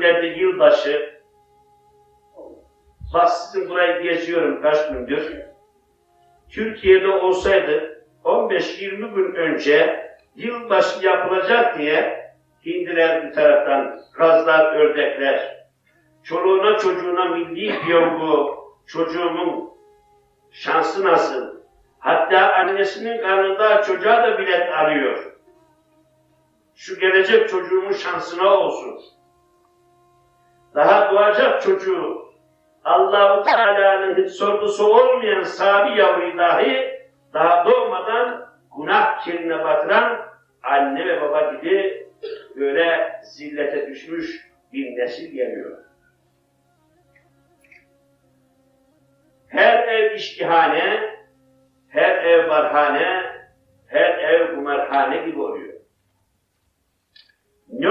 günlerde yılbaşı bak sizin burayı geziyorum kaç gündür. Türkiye'de olsaydı 15-20 gün önce yılbaşı yapılacak diye hindiler bir taraftan, kazlar, ördekler, çoluğuna çocuğuna milli piyango, çocuğumun şansı nasıl? Hatta annesinin karnında çocuğa da bilet arıyor. Şu gelecek çocuğumun şansına olsun. Doğacak çocuğu Allah-u Teala'nın hiç sorgusu olmayan sabi yavruyu dahi daha doğmadan günah kirine batıran anne ve baba gibi böyle zillete düşmüş bir nesil geliyor. Her ev işkihane, her ev barhane, her ev kumarhane gibi oluyor. Ne